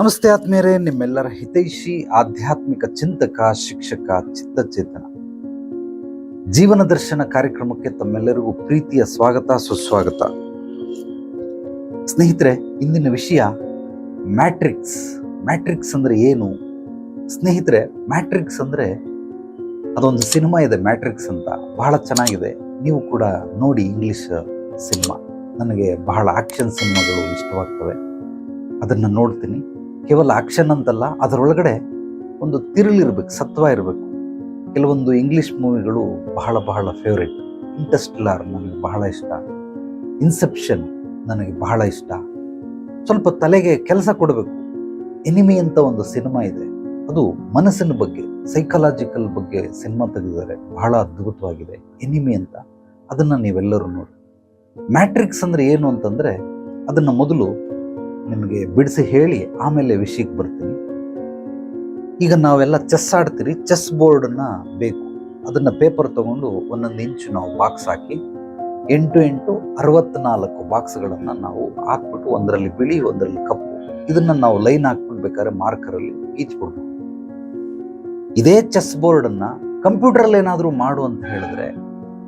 ನಮಸ್ತೆ ಆತ್ಮೀಯರೇ, ನಿಮ್ಮೆಲ್ಲರ ಹಿತೈಷಿ, ಆಧ್ಯಾತ್ಮಿಕ ಚಿಂತಕ, ಶಿಕ್ಷಕ, ಚಿತ್ತಚೇತನ. ಜೀವನ ದರ್ಶನ ಕಾರ್ಯಕ್ರಮಕ್ಕೆ ತಮ್ಮೆಲ್ಲರಿಗೂ ಪ್ರೀತಿಯ ಸ್ವಾಗತ, ಸುಸ್ವಾಗತ. ಸ್ನೇಹಿತರೆ, ಇಂದಿನ ವಿಷಯ ಮ್ಯಾಟ್ರಿಕ್ಸ್. ಮ್ಯಾಟ್ರಿಕ್ಸ್ ಅಂದ್ರೆ ಏನು? ಸ್ನೇಹಿತರೆ, ಮ್ಯಾಟ್ರಿಕ್ಸ್ ಅಂದ್ರೆ ಅದೊಂದು ಸಿನಿಮಾ ಇದೆ, ಮ್ಯಾಟ್ರಿಕ್ಸ್ ಅಂತ. ಬಹಳ ಚೆನ್ನಾಗಿದೆ. ನೀವು ಕೂಡ ನೋಡಿ ಇಂಗ್ಲಿಷ್ ಸಿನಿಮಾ. ನನಗೆ ಬಹಳ ಆಕ್ಷನ್ ಸಿನಿಮಾಗಳು ಇಷ್ಟವಾಗ್ತವೆ. ಅದನ್ನು ನೋಡ್ತೀನಿ. ಕೇವಲ ಆಕ್ಷನ್ ಅಂತಲ್ಲ, ಅದರೊಳಗಡೆ ಒಂದು ತಿರುಳಿರ್ಬೇಕು ಸತ್ವ ಇರಬೇಕು. ಕೆಲವೊಂದು ಇಂಗ್ಲಿಷ್ ಮೂವಿಗಳು ಬಹಳ ಬಹಳ ಫೇವ್ರೆಟ್ ಲಾರ್ ನನಗೆ ಬಹಳ ಇಷ್ಟ. ಇನ್ಸೆಪ್ಷನ್ ನನಗೆ ಬಹಳ ಇಷ್ಟ. ಸ್ವಲ್ಪ ತಲೆಗೆ ಕೆಲಸ ಕೊಡಬೇಕು. ಎನಿಮಿ ಅಂತ ಒಂದು ಸಿನಿಮಾ ಇದೆ. ಅದು ಮನಸ್ಸಿನ ಬಗ್ಗೆ ಸೈಕಲಾಜಿಕಲ್ ಬಗ್ಗೆ ಸಿನಿಮಾ ತೆಗೆದಿದ್ದಾರೆ. ಬಹಳ ಅದ್ಭುತವಾಗಿದೆ. ಎನಿಮಿ ಅಂತ. ಅದನ್ನು ನೀವೆಲ್ಲರೂ ನೋಡಿ. ಮ್ಯಾಟ್ರಿಕ್ಸ್ ಅಂದರೆ ಏನು ಅಂತಂದರೆ, ಅದನ್ನು ಮೊದಲು ನಿಮಗೆ ಬಿಡಿಸಿ ಹೇಳಿ ಆಮೇಲೆ ವಿಷಯಕ್ಕೆ ಬರ್ತೀನಿ. ಈಗ ನಾವೆಲ್ಲ ಚೆಸ್ ಆಡ್ತೀರಿ, ಚೆಸ್ ಬೋರ್ಡನ್ನು ಬೇಕು. ಅದನ್ನು ಪೇಪರ್ ತಗೊಂಡು ಒಂದೊಂದು ಇಂಚು ನಾವು ಬಾಕ್ಸ್ ಹಾಕಿ, ಎಂಟು ಎಂಟು ಅರವತ್ನಾಲ್ಕು ಬಾಕ್ಸ್ಗಳನ್ನು ನಾವು ಹಾಕ್ಬಿಟ್ಟು ಒಂದರಲ್ಲಿ ಬಿಳಿ, ಒಂದರಲ್ಲಿ ಕಪ್ಪು. ಇದನ್ನು ನಾವು ಲೈನ್ ಹಾಕ್ಬಿಟ್ಟು ಬೇಕಾದ್ರೆ ಮಾರ್ಕರಲ್ಲಿ ಈಚ್ಬಿಡ್ಬೋದು ಇದೇ ಚೆಸ್ ಬೋರ್ಡನ್ನು ಕಂಪ್ಯೂಟರಲ್ಲಿ ಏನಾದರೂ ಮಾಡು ಅಂತ ಹೇಳಿದ್ರೆ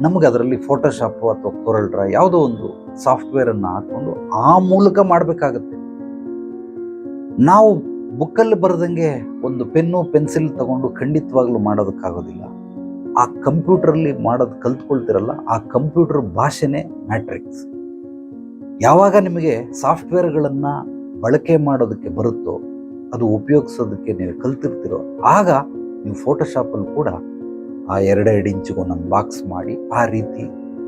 ನಮಗೆ ಅದರಲ್ಲಿ ಫೋಟೋಶಾಪ್ ಅಥವಾ ಕೊರಲ್ ಡ್ರಾ ಯಾವುದೋ ಒಂದು ಸಾಫ್ಟ್ವೇರನ್ನು ಹಾಕ್ಕೊಂಡು ಆ ಮೂಲಕ ಮಾಡಬೇಕಾಗತ್ತೆ. ನಾವು ಬುಕ್ಕಲ್ಲಿ ಬರೆದಂಗೆ ಒಂದು ಪೆನ್ನು, ಪೆನ್ಸಿಲ್ ತಗೊಂಡು ಖಂಡಿತವಾಗ್ಲೂ ಮಾಡೋದಕ್ಕಾಗೋದಿಲ್ಲ. ಆ ಕಂಪ್ಯೂಟರಲ್ಲಿ ಮಾಡೋದು ಕಲ್ತ್ಕೊಳ್ತಿರಲ್ಲ, ಆ ಕಂಪ್ಯೂಟರ್ ಭಾಷೆನೇ ಮ್ಯಾಟ್ರಿಕ್ಸ್. ಯಾವಾಗ ನಿಮಗೆ ಸಾಫ್ಟ್ವೇರ್ಗಳನ್ನು ಬಳಕೆ ಮಾಡೋದಕ್ಕೆ ಬರುತ್ತೋ, ಅದು ಉಪಯೋಗಿಸೋದಕ್ಕೆ ನೀವು ಕಲ್ತಿರ್ತಿರೋ ಆಗ ನೀವು ಫೋಟೋಶಾಪಲ್ಲಿ ಕೂಡ ಆ ಎರಡೆರಡು ಇಂಚಿಗೆ ಒಂದೊಂದು ಬಾಕ್ಸ್ ಮಾಡಿ ಆ ರೀತಿ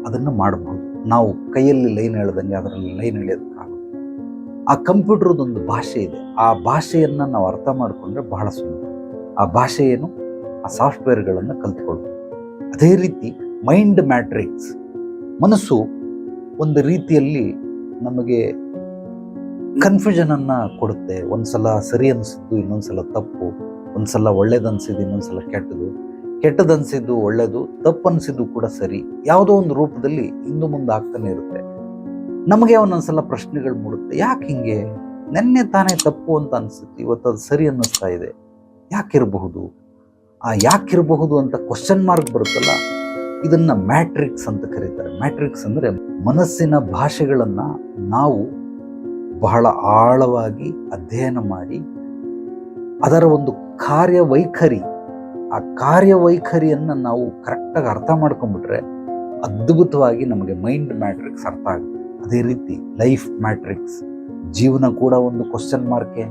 ಅದನ್ನು ಮಾಡಬಹುದು ನಾವು ಕೈಯಲ್ಲಿ ಲೈನ್ ಎಳೆದಂಗೆ ಅದರಲ್ಲಿ ಲೈನ್ ಎಳೆಯೋದಕ್ಕಾಗುತ್ತೆ ಆ ಕಂಪ್ಯೂಟರ್ದೊಂದು ಭಾಷೆ ಇದೆ. ಆ ಭಾಷೆಯನ್ನು ನಾವು ಅರ್ಥ ಮಾಡಿಕೊಂಡ್ರೆ ಬಹಳ ಸುಲಭ. ಆ ಭಾಷೆ ಏನು ಆ ಸಾಫ್ಟ್ವೇರ್ಗಳನ್ನು ಕಲ್ತ್ಕೊಳ್ಬೋದು ಅದೇ ರೀತಿ ಮೈಂಡ್ ಮ್ಯಾಟ್ರಿಕ್ಸ್. ಮನಸ್ಸು ಒಂದು ರೀತಿಯಲ್ಲಿ ನಮಗೆ ಕನ್ಫ್ಯೂಷನನ್ನು ಕೊಡುತ್ತೆ. ಕೊಡುತ್ತೆ ಒಂದ್ಸಲ ಸರಿ ಅನಿಸಿದ್ದು, ಇನ್ನೊಂದ್ಸಲ ತಪ್ಪು. ಒಂದ್ಸಲ ಒಳ್ಳೇದು ಅನ್ಸಿದ್ದು ಇನ್ನೊಂದ್ಸಲ ಕೆಟ್ಟದು ಕೆಟ್ಟದ್ದು. ಒಳ್ಳೆಯದು ತಪ್ಪು ಅನಿಸಿದ್ದು ಕೂಡ ಸರಿ. ಯಾವುದೋ ಒಂದು ರೂಪದಲ್ಲಿ ಇಂದು ಮುಂದೆ ಆಗ್ತಾನೆ ಇರುತ್ತೆ. ನಮಗೆ ಒಂದೊಂದ್ಸಲ ಪ್ರಶ್ನೆಗಳು ಮೂಡುತ್ತೆ. ಯಾಕೆ ಹಿಂಗೆ? ನೆನ್ನೆ ತಾನೇ ತಪ್ಪು ಅಂತ ಅನಿಸುತ್ತೆ. ಇವತ್ತು ಅದು ಸರಿ ಅನ್ನಿಸ್ತಾ ಇದೆ. ಯಾಕಿರಬಹುದು? ಆ ಯಾಕಿರಬಹುದು ಅಂತ ಕ್ವಶನ್ ಮಾರ್ಕ್ ಬರುತ್ತಲ್ಲ, ಇದನ್ನ ಮ್ಯಾಟ್ರಿಕ್ಸ್ ಅಂತ ಕರೀತಾರೆ. ಮ್ಯಾಟ್ರಿಕ್ಸ್ ಅಂದರೆ ಮನಸ್ಸಿನ ಭಾಷೆಗಳನ್ನು ನಾವು ಬಹಳ ಆಳವಾಗಿ ಅಧ್ಯಯನ ಮಾಡಿ, ಅದರ ಒಂದು ಕಾರ್ಯವೈಖರಿ, ಆ ಕಾರ್ಯವೈಖರಿಯನ್ನು ನಾವು ಕರೆಕ್ಟಾಗಿ ಅರ್ಥ ಮಾಡ್ಕೊಂಡ್ಬಿಟ್ರೆ ಅದ್ಭುತವಾಗಿ ನಮಗೆ ಮೈಂಡ್ ಮ್ಯಾಟ್ರಿಕ್ಸ್ ಅರ್ಥ ಆಗುತ್ತೆ. ಅದೇ ರೀತಿ ಲೈಫ್ ಮ್ಯಾಟ್ರಿಕ್ಸ್ ಜೀವನ ಕೂಡ ಒಂದು ಕ್ವಶನ್ ಮಾರ್ಕೆ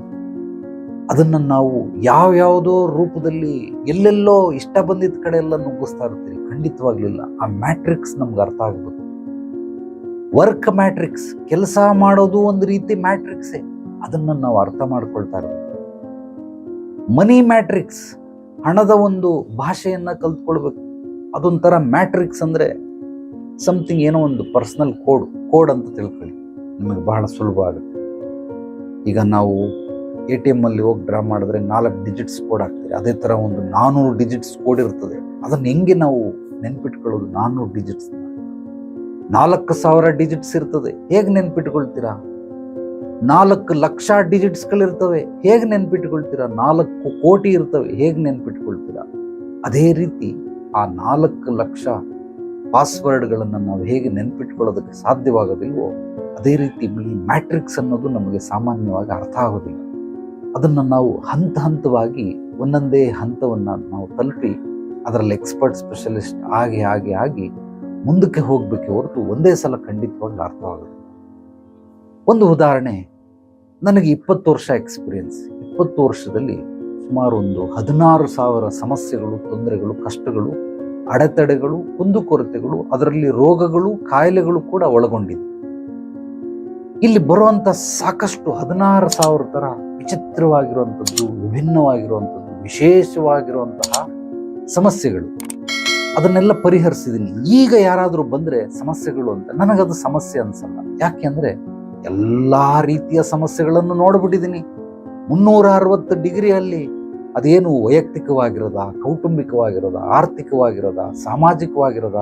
ಅದನ್ನು ನಾವು ಯಾವ್ಯಾವುದೋ ರೂಪದಲ್ಲಿ ಎಲ್ಲೆಲ್ಲೋ ಇಷ್ಟ ಬಂದಿದ್ದ ಕಡೆ ಎಲ್ಲ ನುಗ್ಗಿಸ್ತಾ ಇರ್ತೀವಿ. ಖಂಡಿತವಾಗ್ಲಿಲ್ಲ. ಆ ಮ್ಯಾಟ್ರಿಕ್ಸ್ ನಮ್ಗೆ ಅರ್ಥ ಆಗ್ಬೇಕು. ವರ್ಕ್ ಮ್ಯಾಟ್ರಿಕ್ಸ್ ಕೆಲಸ ಮಾಡೋದು ಒಂದು ರೀತಿ ಮ್ಯಾಟ್ರಿಕ್ಸೇ ಅದನ್ನು ನಾವು ಅರ್ಥ ಮಾಡ್ಕೊಳ್ತಾ ಇರ್ಬೇಕು. ಮನಿ ಮ್ಯಾಟ್ರಿಕ್ಸ್ ಹಣದ ಒಂದು ಭಾಷೆಯನ್ನು ಕಲ್ತ್ಕೊಳ್ಬೇಕು. ಅದೊಂಥರ ಮ್ಯಾಟ್ರಿಕ್ಸ್ ಅಂದ್ರೆ ಸಮಥಿಂಗ್ ಏನೋ ಒಂದು ಪರ್ಸ್ನಲ್ ಕೋಡ್ ಕೋಡ್ ಅಂತ ತಿಳ್ಕೊಳ್ಳಿ. ನಿಮಗೆ ಬಹಳ ಸುಲಭ ಆಗುತ್ತೆ. ಈಗ ನಾವು ಎ ಟಿ ಎಮ್ಮಲ್ಲಿ ಹೋಗಿ ಡ್ರಾ ಮಾಡಿದ್ರೆ ನಾಲ್ಕು ಡಿಜಿಟ್ಸ್ ಕೋಡ್ ಹಾಕ್ತೀರಿ. ಅದೇ ಥರ ಒಂದು ನಾನ್ನೂರು ಡಿಜಿಟ್ಸ್ ಕೋಡ್ ಇರ್ತದೆ. ಅದನ್ನು ಹೆಂಗೆ ನಾವು ನೆನ್ಪಿಟ್ಕೊಳ್ಳೋದು ನಾನ್ನೂರು ಡಿಜಿಟ್ಸ್ ನಾಲ್ಕು ಸಾವಿರ ಡಿಜಿಟ್ಸ್ ಇರ್ತದೆ. ಹೇಗೆ ನೆನ್ಪಿಟ್ಕೊಳ್ತೀರಾ? ನಾಲ್ಕು ಲಕ್ಷ ಡಿಜಿಟ್ಸ್ಗಳಿರ್ತವೆ. ಹೇಗೆ ನೆನ್ಪಿಟ್ಕೊಳ್ತೀರಾ? ನಾಲ್ಕು ಕೋಟಿ ಇರ್ತವೆ. ಹೇಗೆ ನೆನ್ಪಿಟ್ಕೊಳ್ತೀರಾ? ಅದೇ ರೀತಿ ಆ ನಾಲ್ಕು ಲಕ್ಷ ಪಾಸ್ವರ್ಡ್ಗಳನ್ನು ನಾವು ಹೇಗೆ ನೆನ್ಪಿಟ್ಕೊಳ್ಳೋದಕ್ಕೆ ಸಾಧ್ಯವಾಗೋದಿಲ್ವೋ ಅದೇ ರೀತಿ ಈ ಮ್ಯಾಟ್ರಿಕ್ಸ್ ಅನ್ನೋದು ನಮಗೆ ಸಾಮಾನ್ಯವಾಗಿ ಅರ್ಥ ಆಗೋದಿಲ್ಲ. ಅದನ್ನು ನಾವು ಹಂತ ಹಂತವಾಗಿ ಒಂದೊಂದೇ ಹಂತವನ್ನು ನಾವು ತಲುಪಿ ಅದರಲ್ಲಿ ಎಕ್ಸ್ಪರ್ಟ್ ಸ್ಪೆಷಲಿಸ್ಟ್ ಆಗಿ ಆಗಿ ಆಗಿ ಮುಂದಕ್ಕೆ ಹೋಗಬೇಕೆ ಹೊರತು ಒಂದೇ ಸಲ ಖಂಡಿತವಾಗಿ ಅರ್ಥವಾಗುತ್ತೆ ಒಂದು ಉದಾಹರಣೆ, ನನಗೆ ಇಪ್ಪತ್ತು ವರ್ಷ ಎಕ್ಸ್ಪೀರಿಯನ್ಸ್. ಇಪ್ಪತ್ತು ವರ್ಷದಲ್ಲಿ ಸುಮಾರು ಒಂದು ಹದಿನಾರು ಸಾವಿರ ಸಮಸ್ಯೆಗಳು, ತೊಂದರೆಗಳು, ಕಷ್ಟಗಳು ಅಡೆತಡೆಗಳು ಕುಂದುಕೊರತೆಗಳು ಅದರಲ್ಲಿ ರೋಗಗಳು, ಕಾಯಿಲೆಗಳು ಕೂಡ ಒಳಗೊಂಡಿದೆ. ಇಲ್ಲಿ ಬರುವಂತ ಸಾಕಷ್ಟು ಹದಿನಾರು ಸಾವಿರ ತರ ವಿಚಿತ್ರವಾಗಿರುವಂಥದ್ದು, ವಿಭಿನ್ನವಾಗಿರುವಂಥದ್ದು, ವಿಶೇಷವಾಗಿರುವಂತಹ ಸಮಸ್ಯೆಗಳು. ಅದನ್ನೆಲ್ಲ ಪರಿಹರಿಸಿದ್ದೀನಿ. ಈಗ ಯಾರಾದರೂ ಬಂದರೆ ಸಮಸ್ಯೆಗಳು ಅಂತ, ನನಗದು ಸಮಸ್ಯೆ ಅನ್ಸಲ್ಲ. ಯಾಕೆ ಅಂದರೆ ಎಲ್ಲ ರೀತಿಯ ಸಮಸ್ಯೆಗಳನ್ನು ನೋಡ್ಬಿಟ್ಟಿದ್ದೀನಿ. ಮುನ್ನೂರ ಅರವತ್ತು ಡಿಗ್ರಿಯಲ್ಲಿ ಅದೇನು ವೈಯಕ್ತಿಕವಾಗಿರೋದ, ಕೌಟುಂಬಿಕವಾಗಿರೋದ, ಆರ್ಥಿಕವಾಗಿರೋದ, ಸಾಮಾಜಿಕವಾಗಿರದ,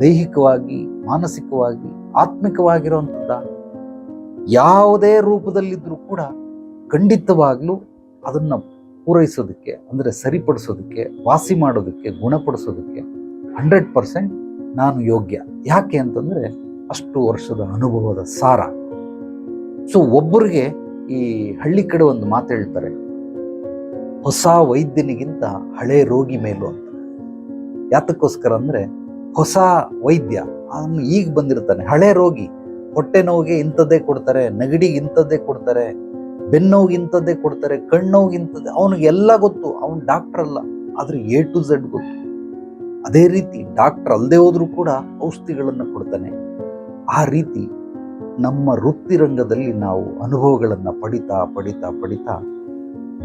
ದೈಹಿಕವಾಗಿ, ಮಾನಸಿಕವಾಗಿ, ಆತ್ಮಿಕವಾಗಿರುವಂಥದ್ದ ಯಾವುದೇ ರೂಪದಲ್ಲಿದ್ದರೂ ಕೂಡ ಖಂಡಿತವಾಗಲೂ ಅದನ್ನು ಪೂರೈಸೋದಕ್ಕೆ, ಅಂದರೆ ಸರಿಪಡಿಸೋದಕ್ಕೆ, ವಾಸಿ ಮಾಡೋದಕ್ಕೆ, ಗುಣಪಡಿಸೋದಕ್ಕೆ ಹಂಡ್ರೆಡ್ ಪರ್ಸೆಂಟ್ ನಾನು ಯೋಗ್ಯ. ಯಾಕೆ ಅಂತಂದರೆ ಅಷ್ಟು ವರ್ಷದ ಅನುಭವದ ಸಾರ. ಸೊ ಒಬ್ಬರಿಗೆ ಈ ಹಳ್ಳಿ ಕಡೆ ಒಂದು ಮಾತು ಹೇಳ್ತಾರೆ. ಹೊಸ ವೈದ್ಯನಿಗಿಂತ ಹಳೆ ರೋಗಿ ಮೇಲು ಅಂತ. ಯಾತಕ್ಕೋಸ್ಕರ ಅಂದರೆ ಹೊಸ ವೈದ್ಯ, ಅವನು ಈಗ ಬಂದಿರ್ತಾನೆ. ಹಳೆ ರೋಗಿ, ಹೊಟ್ಟೆ ನೋವಿಗೆ ಇಂಥದ್ದೇ ಕೊಡ್ತಾರೆ, ನೆಗಡಿಗೆ ಇಂಥದ್ದೇ ಕೊಡ್ತಾರೆ ಬೆನ್ನೋವಿಗೆ ಇಂಥದ್ದೇ ಕೊಡ್ತಾರೆ ಕಣ್ಣೋವಿಗೆ ಇಂಥದ್ದೇ, ಅವನಿಗೆ ಎಲ್ಲ ಗೊತ್ತು. ಅವನು ಡಾಕ್ಟರ್ ಅಲ್ಲ, ಆದ್ರೆ ಎ ಟು ಝೆಡ್ ಗೊತ್ತು. ಅದೇ ರೀತಿ ಡಾಕ್ಟರ್ ಅಲ್ಲದೆ ಹೋದರೂ ಕೂಡ ಔಷಧಿಗಳನ್ನು ಕೊಡ್ತಾನೆ. ಆ ರೀತಿ ನಮ್ಮ ವೃತ್ತಿರಂಗದಲ್ಲಿ ನಾವು ಅನುಭವಗಳನ್ನು ಪಡಿತಾ ಪಡಿತಾ ಪಡಿತಾ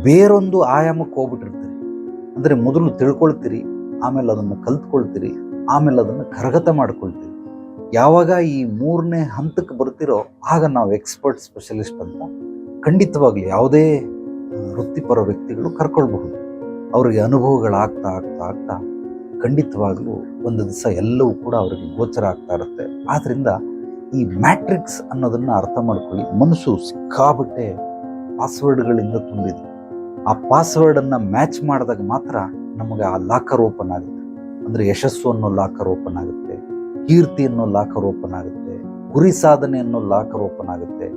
ಬೇರೊಂದು ಆಯಾಮಕ್ಕೆ ಹೋಗ್ಬಿಟ್ಟಿರ್ತೀರಿ. ಅಂದರೆ ಮೊದಲು ತಿಳ್ಕೊಳ್ತೀರಿ, ಆಮೇಲೆ ಅದನ್ನು ಕಲ್ತ್ಕೊಳ್ತೀರಿ, ಆಮೇಲೆ ಅದನ್ನು ಕರಗತ ಮಾಡ್ಕೊಳ್ತೀರಿ. ಯಾವಾಗ ಈ ಮೂರನೇ ಹಂತಕ್ಕೆ ಬರ್ತಿರೋ, ಆಗ ನಾವು ಎಕ್ಸ್ಪರ್ಟ್ ಸ್ಪೆಷಲಿಸ್ಟ್ ಅಂತ ಖಂಡಿತವಾಗಲಿ ಯಾವುದೇ ವೃತ್ತಿಪರ ವ್ಯಕ್ತಿಗಳು ಕರ್ಕೊಳ್ಬಹುದು. ಅವರಿಗೆ ಅನುಭವಗಳಾಗ್ತಾ ಆಗ್ತಾ ಆಗ್ತಾ ಖಂಡಿತವಾಗಲೂ ಒಂದು ದಿವಸ ಎಲ್ಲವೂ ಕೂಡ ಅವರಿಗೆ ಗೋಚರ ಆಗ್ತಾ ಇರುತ್ತೆ. ಆದ್ದರಿಂದ ಈ ಮ್ಯಾಟ್ರಿಕ್ಸ್ ಅನ್ನೋದನ್ನು ಅರ್ಥ ಮಾಡ್ಕೊಳ್ಳಿ. ಮನಸ್ಸು ಸಿಕ್ಕಾಬಟ್ಟೆ ಪಾಸ್ವರ್ಡ್ಗಳಿಂದ ತುಂಬಿದೆ. ಆ ಪಾಸ್ವರ್ಡನ್ನು ಮ್ಯಾಚ್ ಮಾಡಿದಾಗ ಮಾತ್ರ ನಮಗೆ ಆ ಲಾಕರ್ ಓಪನ್ ಆಗುತ್ತೆ. ಅಂದರೆ ಯಶಸ್ಸು ಅನ್ನೋ ಲಾಕರ್ ಓಪನ್ ಆಗುತ್ತೆ. ಕೀರ್ತಿ ಅನ್ನೋ ಲಾಕರ್ ಓಪನ್ ಆಗುತ್ತೆ. ಗುರಿ ಸಾಧನೆ ಅನ್ನೋ ಲಾಕರ್ ಓಪನ್ ಆಗುತ್ತೆ.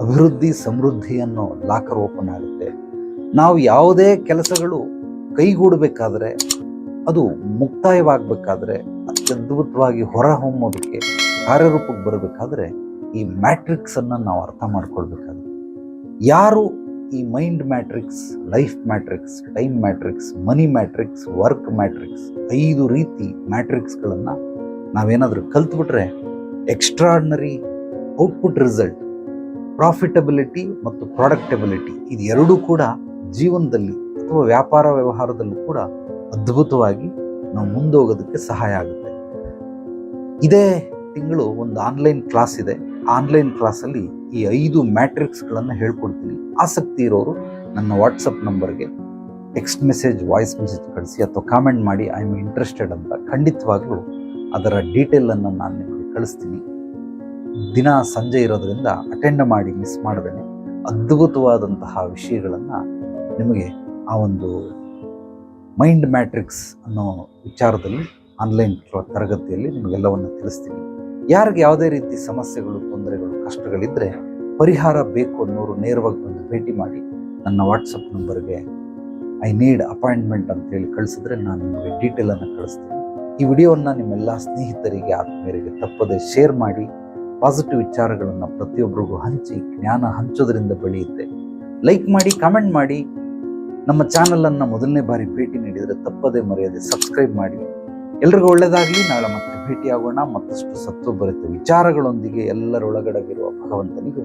ಅಭಿವೃದ್ಧಿ, ಸಮೃದ್ಧಿ ಅನ್ನೋ ಲಾಕರ್ ಓಪನ್ ಆಗುತ್ತೆ. ನಾವು ಯಾವುದೇ ಕೆಲಸಗಳು ಕೈಗೂಡಬೇಕಾದ್ರೆ, ಅದು ಮುಕ್ತಾಯವಾಗಬೇಕಾದ್ರೆ, ಅತ್ಯದ್ಭುತವಾಗಿ ಹೊರ ಹೊಮ್ಮೋದಕ್ಕೆ ಕಾರ್ಯರೂಪಕ್ಕೆ ಬರಬೇಕಾದ್ರೆ ಈ ಮ್ಯಾಟ್ರಿಕ್ಸ್ ಅನ್ನ ನಾವು ಅರ್ಥ ಮಾಡ್ಕೊಳ್ಬೇಕಾಗುತ್ತೆ. ಯಾರು ಈ mind matrix life matrix time matrix money matrix work matrix ಐದು ರೀತಿ ಮ್ಯಾಟ್ರಿಕ್ಸ್ಗಳನ್ನು ನಾವೇನಾದರೂ ಕಲ್ತ್ಬಿಟ್ರೆ ಎಕ್ಸ್ಟ್ರಾಡ್ನರಿ ಔಟ್ಪುಟ್ ರಿಸಲ್ಟ್ ಪ್ರಾಫಿಟಬಿಲಿಟಿ ಮತ್ತು ಪ್ರಾಡಕ್ಟಬಿಲಿಟಿ ಇದು ಎರಡೂ ಕೂಡ ಜೀವನದಲ್ಲಿ ಅಥವಾ ವ್ಯಾಪಾರ ವ್ಯವಹಾರದಲ್ಲೂ ಕೂಡ ಅದ್ಭುತವಾಗಿ ನಾವು ಮುಂದೋಗೋದಕ್ಕೆ ಸಹಾಯ ಆಗುತ್ತೆ. ಇದೇ ತಿಂಗಳು ಒಂದು ಆನ್ಲೈನ್ ಕ್ಲಾಸ್ ಇದೆ. ಆನ್ಲೈನ್ ಕ್ಲಾಸಲ್ಲಿ ಈ ಐದು ಮ್ಯಾಟ್ರಿಕ್ಸ್ಗಳನ್ನು ಹೇಳ್ಕೊಡ್ತೀನಿ. ಆಸಕ್ತಿ ಇರೋರು ನನ್ನ ವಾಟ್ಸಪ್ ನಂಬರ್ಗೆ ಟೆಕ್ಸ್ಟ್ ಮೆಸೇಜ್ ವಾಯ್ಸ್ ಮೆಸೇಜ್ ಕಳಿಸಿ ಅಥವಾ ಕಾಮೆಂಟ್ ಮಾಡಿ ಐ ಆಮ್ ಇಂಟ್ರೆಸ್ಟೆಡ್ ಅಂತ ಖಂಡಿತವಾಗ್ಲೂ ಅದರ ಡೀಟೇಲನ್ನು ನಾನು ನಿಮಗೆ ಕಳಿಸ್ತೀನಿ. ದಿನ ಸಂಜೆ ಇರೋದರಿಂದ ಅಟೆಂಡ್ ಮಾಡಿ ಮಿಸ್ ಮಾಡಬೇಡಿ ಅದ್ಭುತವಾದಂತಹ ವಿಷಯಗಳನ್ನು ನಿಮಗೆ ಆ ಒಂದು ಮೈಂಡ್ ಮ್ಯಾಟ್ರಿಕ್ಸ್ ಅನ್ನೋ ವಿಚಾರದಲ್ಲಿ ಆನ್ಲೈನ್ ತರಗತಿಯಲ್ಲಿ ನಿಮಗೆಲ್ಲವನ್ನು ತಿಳಿಸ್ತೀನಿ. ಯಾರಿಗೆ ಯಾವುದೇ ರೀತಿ ಸಮಸ್ಯೆಗಳು, ತೊಂದರೆಗಳು ಕಷ್ಟಗಳಿದ್ದರೆ ಪರಿಹಾರ ಬೇಕು ಅನ್ನೋರು ನೇರವಾಗಿ ಬಂದು ಭೇಟಿ ಮಾಡಿ ನನ್ನ ವಾಟ್ಸಪ್ ನಂಬರ್ಗೆ ಐ ನೀಡ್ ಅಪಾಯಿಂಟ್ಮೆಂಟ್ ಅಂತೇಳಿ ಕಳಿಸಿದ್ರೆ ನಾನು ನಿಮಗೆ ಡೀಟೇಲನ್ನು ಕಳಿಸ್ತೀನಿ. ಈ ವಿಡಿಯೋವನ್ನು ನಿಮ್ಮೆಲ್ಲ ಸ್ನೇಹಿತರಿಗೆ ಆತ್ಮೀಯರಿಗೆ ತಪ್ಪದೆ ಶೇರ್ ಮಾಡಿ ಪಾಸಿಟಿವ್ ವಿಚಾರಗಳನ್ನು ಪ್ರತಿಯೊಬ್ಬರಿಗೂ ಹಂಚಿ, ಜ್ಞಾನ ಹಂಚೋದ್ರಿಂದ ಬೆಳೆಯುತ್ತೆ. ಲೈಕ್ ಮಾಡಿ ಕಾಮೆಂಟ್ ಮಾಡಿ. ನಮ್ಮ ಚಾನಲನ್ನು ಮೊದಲನೇ ಬಾರಿ ಭೇಟಿ ನೀಡಿದರೆ ತಪ್ಪದೇ ಮರೆಯದೆ ಸಬ್ಸ್ಕ್ರೈಬ್ ಮಾಡಿ. ಎಲ್ರಿಗೂ ಒಳ್ಳೆಯದಾಗಲಿ ನಾಳೆ ಮತ್ತೆ ಭೇಟಿಯಾಗೋಣ. ಮತ್ತಷ್ಟು ಸತ್ವಭರಿತ ವಿಚಾರಗಳೊಂದಿಗೆ ಎಲ್ಲರೊಳಗಡಗಿರುವ ಭಗವಂತನಿಗೂ.